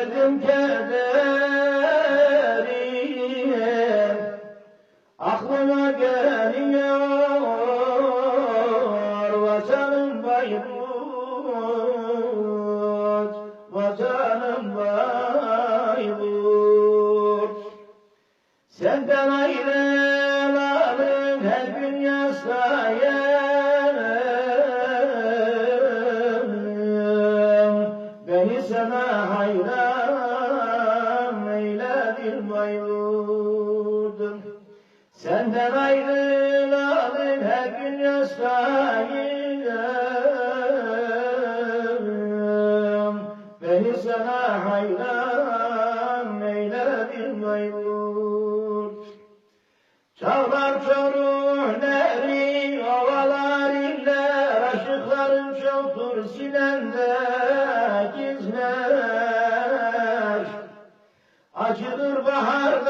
derdim kederi Aklıma geliyor vatanım Bayburt Vatanım Bayburt Senden ayrılanın her gün yaslayım Beni sana hayran Senden ayrılanın her gün yaslayım Beni sana hayran eyledin Bayburt Çağlar çoruh nehri, ovalar iller, aşıkların çoktur sinende gizler. Acıdır baharda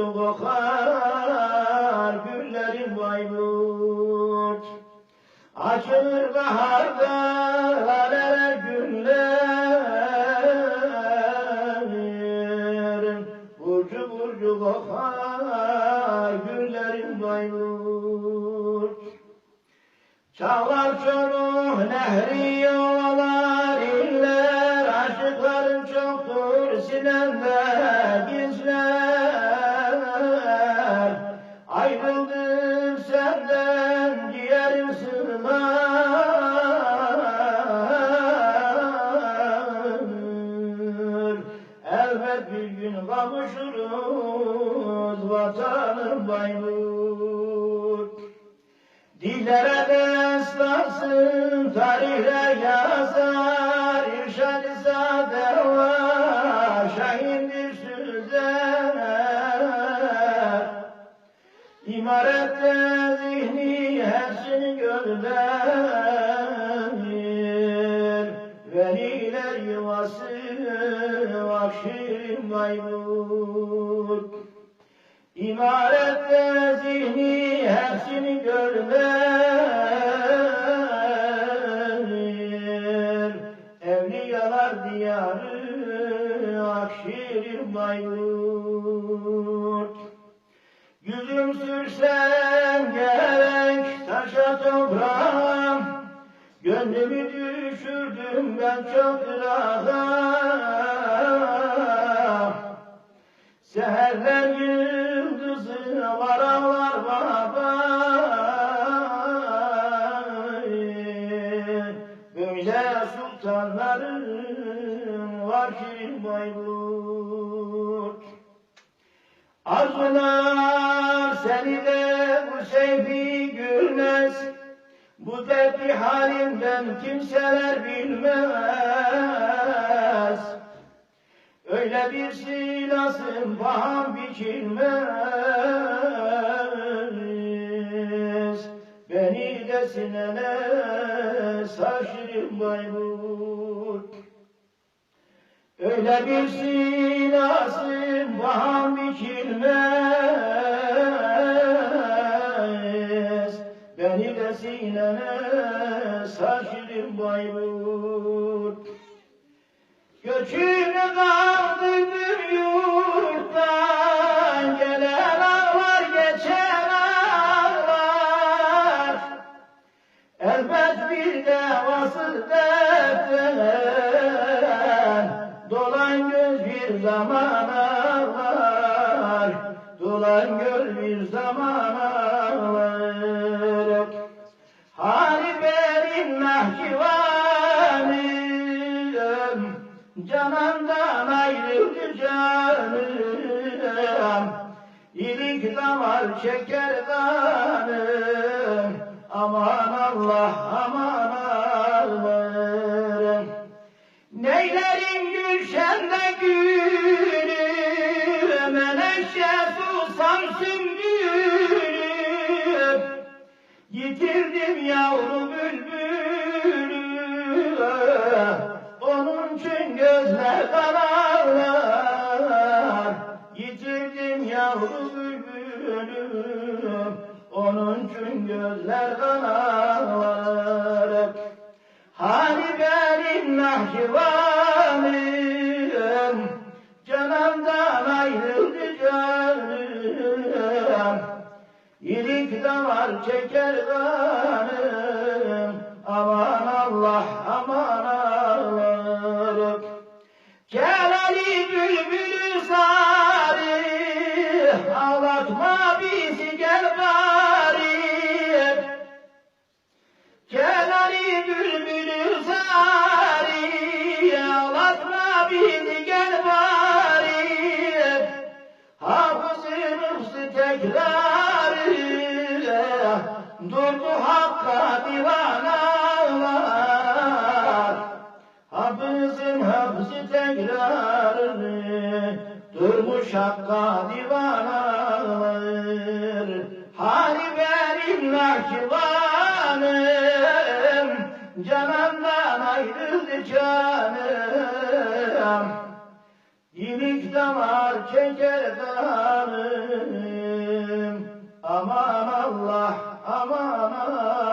Burcu kokar güllerin Bayburt. Açılır baharda laleler güller. Burcu burcu kokar güllerin Bayburt. Çağlar çoruh nehri ovalar destansın, tarihle yazar, irşad-ı sade var, şahindir süzer. İmarette zihni hepsini gözler, veliler yuvası, vakşirin Bayburt. İmarette zihni hepsini görler Akşehir Bayburt Yüzüm sürsem gerek taşa toprağa Gönlümü düşürdüm ben çok rahat Seherler yıldızı Arzular seni de bu sevgi gülmez. Bu dertli halimden kimseler bilmez. Öyle bir silasın baham biçilmez. Beni de sinene saçırım Bayburt Öyle bir silasın baham biçilmez Beni de sinene saçırım Bayburt. Göçünü kaldırdım Göz bir zaman ağlar Hani benim nahkivanım Canandan ayrıldı damar şeker danım Aman Allah aman Allah'ım Yitirdim yavru bülbülü. Onun için gözler kararlar. Yitirdim yavru bülbülü. Onun için gözler ağlar Hani benim nahşivanım Canımdan ayrıldı canım İlik damar çeker kanım Aman Allah aman ağlarım Celali bülbülü sarı Ağlatma bizi gel bari. Celali bülbülü sarı Ağlatma bizi gel bari Durdu hakka divanalar Hafızın hafızı tekrarını Durmuş hakka divanalar Hani benim nahşivanım Canandan ayrıldı canım. İlik damar çeker kanım Aman আমানা